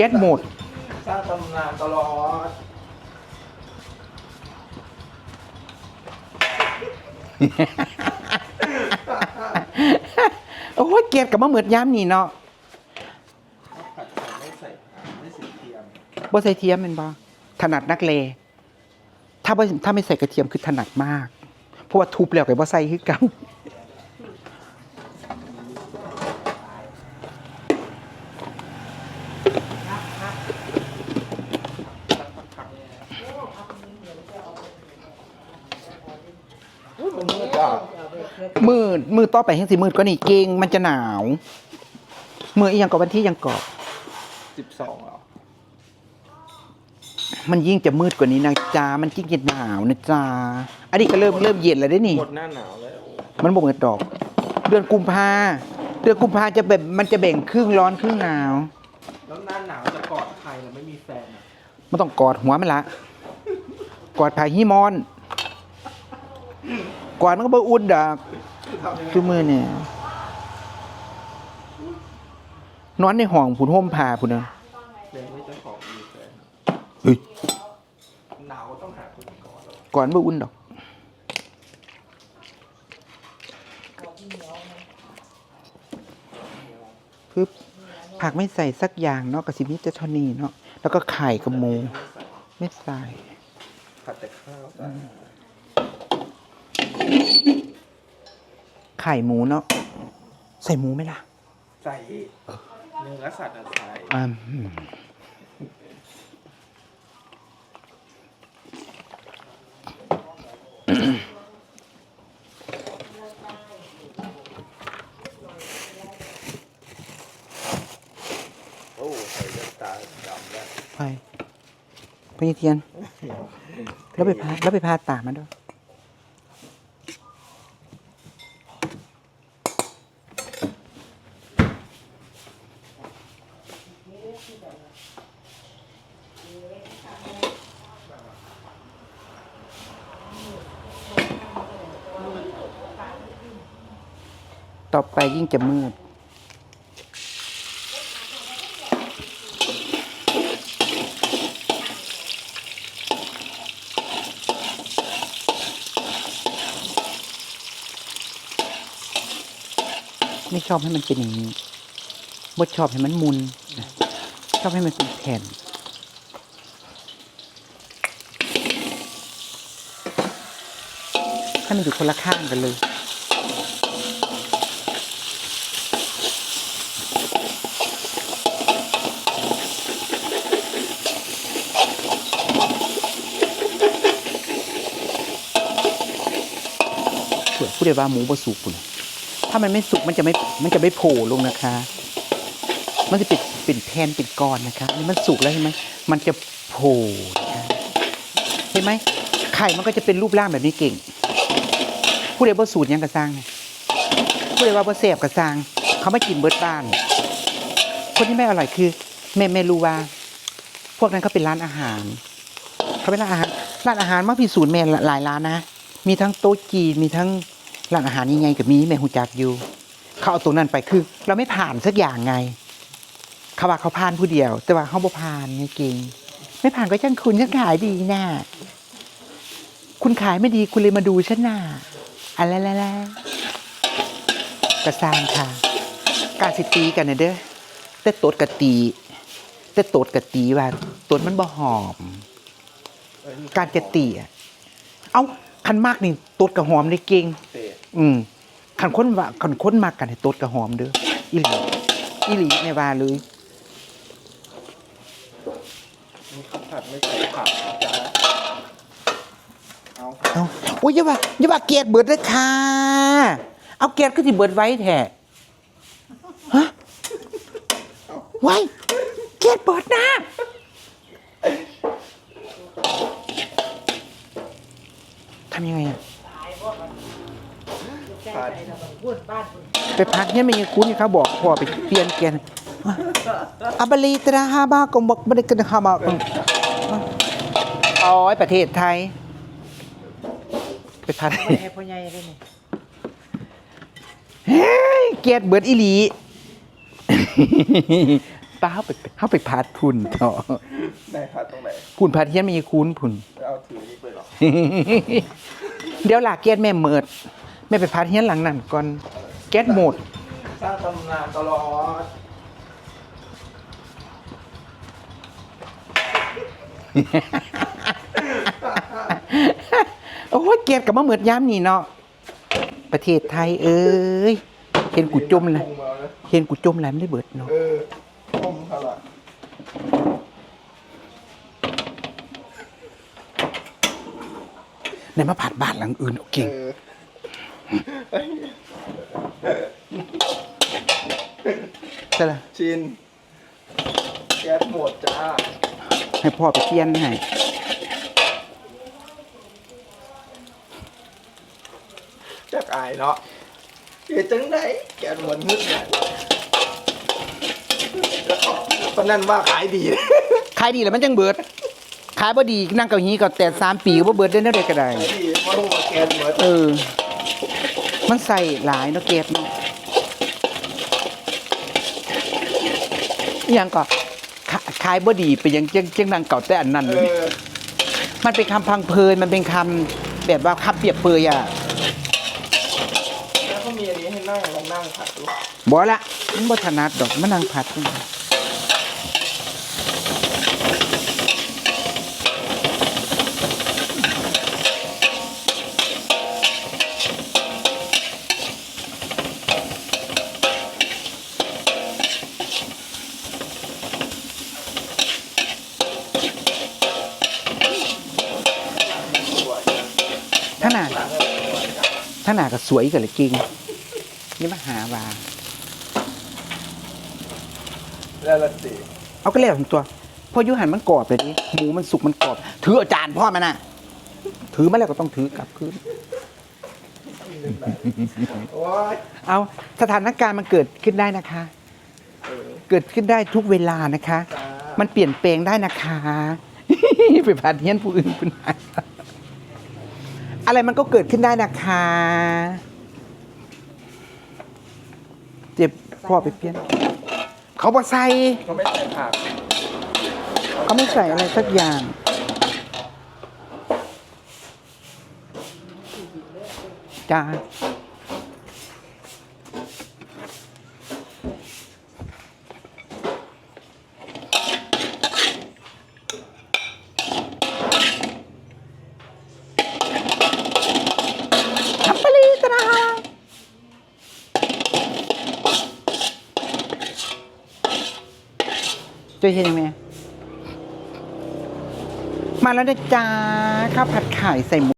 แก๊สหมด สร้างตำนานตลอด โอ้ยแก๊สกับมะเหมือดย้ำนี่เนาะผัดไข่ไม่ใส่ผักไม่ใส่เทียมบ่ใส่เทียมแมันบ่ถนัดนักเลถ้าบ่ถ้าไม่ใส่กระเทียมคือถนัดมาก เพราะว่าทุบแล้วก็บ่ใส่คือกัน อุ้ย มันมืดอะมืดมืดต่อไปยังสิมืดก็นี่เก่งมันจะหนาว มืออีหยังกับวันที่ยังกรอบสิบสองเหรอมันยิ่งจะมืดกว่านี้นะจ๊ะมันยิ่งจะหนาวนะจ๊ะอันนี้ก็เริ่มเริ่มเย็นแล้วได้นี่ หมดหน้าหนาวแล้วมันบ่เหมือนดอก เดือนกุมภาเดือนกุมภาจะแบบมันจะแบ่งครึ่งร้อนครึ่งหนาว แล้วหน้าหนาวจะ กอดใครแล้วไม่มีแฟนอะมันต้องกอดหัวมันละกอดผายฮิมอนกอดมันก็บ่อุ่นดอกทำยังไง คือมือเนี่ยนอนในห้องผุนห่มผ้าผุนเนอะแฟนไม่เจ้าของมีแฟนเฮ้ยหนาวก็ต้องหาคนกอดแล้วกอดมันบ่อุ่นดอก ปึ๊บ ผักไม่ใส่สักอย่างเนาะกระสิมิจะเทานีเนาะแล้วก็ไข่กับหมู ไม่ใส่ผัดแต่ข้าวใส่ไข่หมูเนาะใส่หมูไหมล่ะ ใส่เนื้อสัตว์อะใส่ อืม โอ้ใส่เลือดตาดำแล้ว ไปไปเทียน แล้วไปพาแล้วไปพาตามาด้วยต่อไปยิ่งจะมืด ไม่ชอบให้มันเป็นอย่างนี้บดชอบให้มันมุนชอบให้มันเป็นแผ่นให้มันอยู่คนละข้างกันเลยเผื่อผู้ใดว่าหมูบสุกปุ่น ถ้ามันไม่สุกมันจะไม่มันจะไม่โผล่ลงนะคะ มันจะป็นเป็นแผ่นเป็นก้อนนะคะนี่มันสุกแล้วใช่ไหมมันจะโผล่เห็นไหมไข่มันก็จะเป็นรูปร่างแบบนี้เก่ง ผู้ใดบ่สูตรยังกระซังผู้ใดว่าบ่แสบกระซังเขาไม่กินเบิร์ดบ้าน คนที่ไม่อร่อยคือแม่แม่รู้ว่า พวกนั้นเขาเป็นร้านอาหารเขาเป็นร้านอาหารร้านอาหารมาพิสูจน์แม่หลายร้านนะ มีทั้งโต๊ะจีนมีทั้ง ร้านอาหารยังไงกับมีแม่หูจักอยู่ เขาเอาตรงนั้นไปคือ เราไม่ผ่านสักอย่างไง เขาว่าเขาผ่านผู้เดียว แต่ว่าเขาบ่ผ่านไงเก่งไม่ผ่านก็ช่างคุณฉันขายดีน่ะคุณขายไม่ดีคุณเลยมาดูฉันน่ะอะไรละละกระซางค่ะ การสิตีกันนะเด้อแต่ตดกะตี แต่ตดกะตีว่าตดมันบ่หอม การจะตีอะเอาคันมากนี่ตดกะหอมได้เก่ง อืมคันค้นว่าคันค้นมากกันให้ตดกระหอมเด้ออีหลีอีหลีในว่าเลยมีข้าวผัดไม่ใส่ผักนะจ้าเอาเอาโอ้ยอย่าว่าอย่าว่าเกียรติเบิดเลยค่ะเอาเกียรติก็สิเบิดไว้แท้ฮะไว้เกียรติเบิดนะทำยังไงอะ ผัดไปพักเนี่ยไม่ยังคุ้นนี่เขาบอกพอไปเปลี่ยนเกียรติอับลีตราฮาบากงบอกไม่ได้กันฮาบาอ๋อประเทศไทย ไปพักไม่ให้พ่อใหญ่ได้นี่เฮ้ยเกียรติเบิดอีหลีป้าเขาไปเขาไปพาดพุ่นเถอะได้ผัดตรงไหนพุ่นพาดเฮียนมีคุ้นพุ่นเอาถือนี่ไปหรอเดี๋ยวลาเกียดแม่เมิด แม่ไปพาดเฮียนหลังนั่นก่อนแก๊สหมด สร้างตำนานตลอดโอ้ยเกียดกับมะเมิดย้ำนี่เนาะประเทศไทยเอ้ยเห็นกูจมเลยปรุงมาแล้วเห็นกูจมแล้วไม่ได้เบิดเนาะเออต้มเท่าไหร่ในมาผัดบ้านหลังอื่นเอาเก่งเออ ใช่ละชิน แก๊สหมดจ้า ให้พ่อไปเทียนให้จักอายเนาะเฮ็ดจังไดแก๊สหมดนึกเนี่ยเพราะนั่นว่าขายดี ขายดีแล้วมันจังเบิด ขายบ่ดีนั่งเก้าอี้ก็แต่สามปีก็บ่เบิดได้แนวใดก็ได้ขายดีเพราะรู้ว่าแก๊สหมดเออ มันใส่หลายเนาะเกดเนาะอหยังก็ขะขายบ่ดีไปยังจังจังนางเก่าแต่อันนั้นเอเลยอมันเป็นคำพังเพยมันเป็นคำแบบว่าคำเปรียบเปรยอะแล้วเขามีอันนี้ให้นั่งลองนั่งผัดดูบ่ละมันบ่ถนัดดอกมันนางผัดนี่ ถ้าหนาถ้าหนาก็สวยกันเลยจริง นี่มาหาว่าแล้วละสิเอาก็แล้วถึงตัวพออยุหันมันกรอบเลยดิหมูมันสุกมันกรอบ ถือเอาจานพ่อมันน่ะ ถือมาแล้วก็ต้องถือกลับคืนโอ้ยเอาสถานการณ์มันเกิดขึ้นได้นะคะเออเกิดขึ้นได้ทุกเวลานะคะจ้ามันเปลี่ยนแปลงได้นะคะ ไปผ่านเฮียนผู้อื่นคุณนาย อะไรมันก็เกิดขึ้นได้นะคะ เจ็บพ่อไปเปลี่ยน เขาบอกใส่เขาไม่ใส่ผักเขาไม่ใส่อะไรสักอย่าง จ้า จะเห็นไหมมาแล้วนะจ๊ะข้าวผัดไข่ใส่หมู